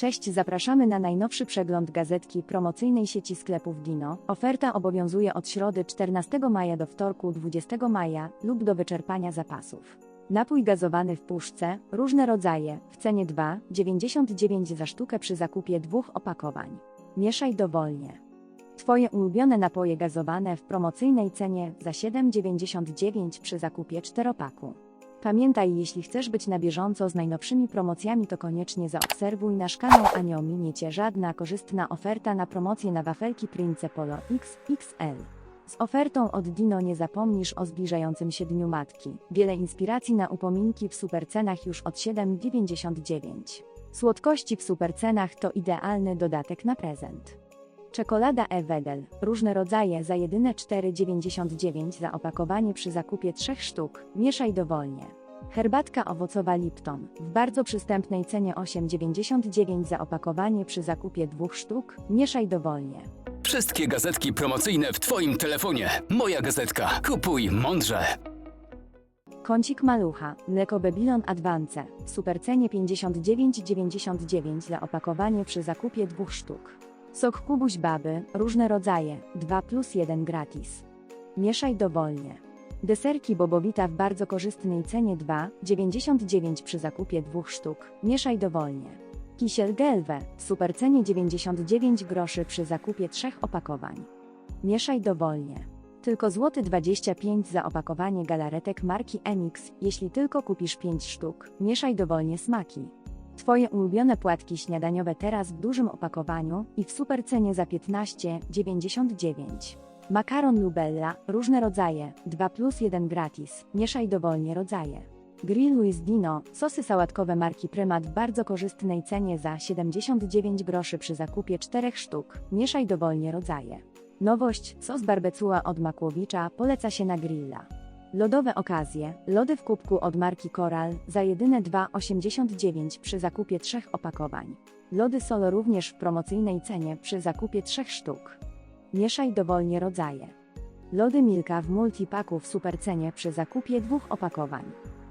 Cześć, zapraszamy na najnowszy przegląd gazetki promocyjnej sieci sklepów Dino. Oferta obowiązuje od środy 14 maja do wtorku 20 maja lub do wyczerpania zapasów. Napój gazowany w puszce, różne rodzaje, w cenie 2,99 za sztukę przy zakupie dwóch opakowań. Mieszaj dowolnie. Twoje ulubione napoje gazowane w promocyjnej cenie za 7,99 przy zakupie czteropaku. Pamiętaj, jeśli chcesz być na bieżąco z najnowszymi promocjami, to koniecznie zaobserwuj nasz kanał, a nie ominie Cię żadna korzystna oferta na promocję na wafelki Prince Polo XXL. Z ofertą od Dino nie zapomnisz o zbliżającym się Dniu Matki. Wiele inspiracji na upominki w supercenach już od 7,99. Słodkości w supercenach to idealny dodatek na prezent. Czekolada Ewedel, różne rodzaje za jedyne 4,99 za opakowanie przy zakupie 3 sztuk, mieszaj dowolnie. Herbatka owocowa Lipton, w bardzo przystępnej cenie 8,99 za opakowanie przy zakupie 2 sztuk, mieszaj dowolnie. Wszystkie gazetki promocyjne w Twoim telefonie. Moja gazetka. Kupuj mądrze. Kącik malucha, mleko Babylon Advance, supercenie 59,99 za opakowanie przy zakupie 2 sztuk. Sok Kubuś Baby, różne rodzaje, 2 plus 1 gratis. Mieszaj dowolnie. Deserki Bobowita w bardzo korzystnej cenie 2,99 przy zakupie 2 sztuk. Mieszaj dowolnie. Kisiel Gelwe, w supercenie 99 groszy przy zakupie 3 opakowań. Mieszaj dowolnie. Tylko złoty 25 za opakowanie galaretek marki MX, jeśli tylko kupisz 5 sztuk. Mieszaj dowolnie smaki. Twoje ulubione płatki śniadaniowe teraz w dużym opakowaniu i w super cenie za 15,99. Makaron Lubella, różne rodzaje, 2 plus 1 gratis, mieszaj dowolnie rodzaje. Grill Luis Dino, sosy sałatkowe marki Prymat w bardzo korzystnej cenie za 79 groszy przy zakupie 4 sztuk, mieszaj dowolnie rodzaje. Nowość, sos barbecua od Makłowicza poleca się na grilla. Lodowe okazje, lody w kubku od marki Coral za jedyne 2,89 przy zakupie 3 opakowań. Lody Solo również w promocyjnej cenie przy zakupie 3 sztuk. Mieszaj dowolnie rodzaje. Lody Milka w multipaku w supercenie przy zakupie dwóch opakowań.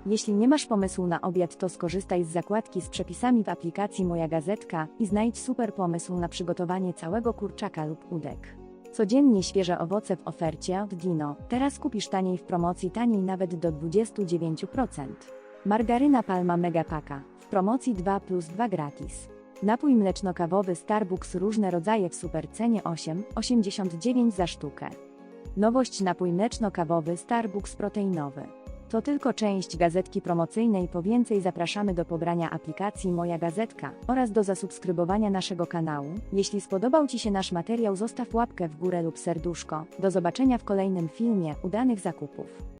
Jeśli nie masz pomysłu na obiad, to skorzystaj z zakładki z przepisami w aplikacji Moja Gazetka i znajdź super pomysł na przygotowanie całego kurczaka lub udek. Codziennie świeże owoce w ofercie od Dino. Teraz kupisz taniej w promocji, taniej nawet do 29%. Margaryna Palma Megapaka. W promocji 2 plus 2 gratis. Napój mleczno-kawowy Starbucks różne rodzaje w supercenie 8,89 za sztukę. Nowość napój mleczno-kawowy Starbucks proteinowy. To tylko część gazetki promocyjnej. Po więcej zapraszamy do pobrania aplikacji Moja Gazetka oraz do zasubskrybowania naszego kanału. Jeśli spodobał Ci się nasz materiał, zostaw łapkę w górę lub serduszko. Do zobaczenia w kolejnym filmie. Udanych zakupów.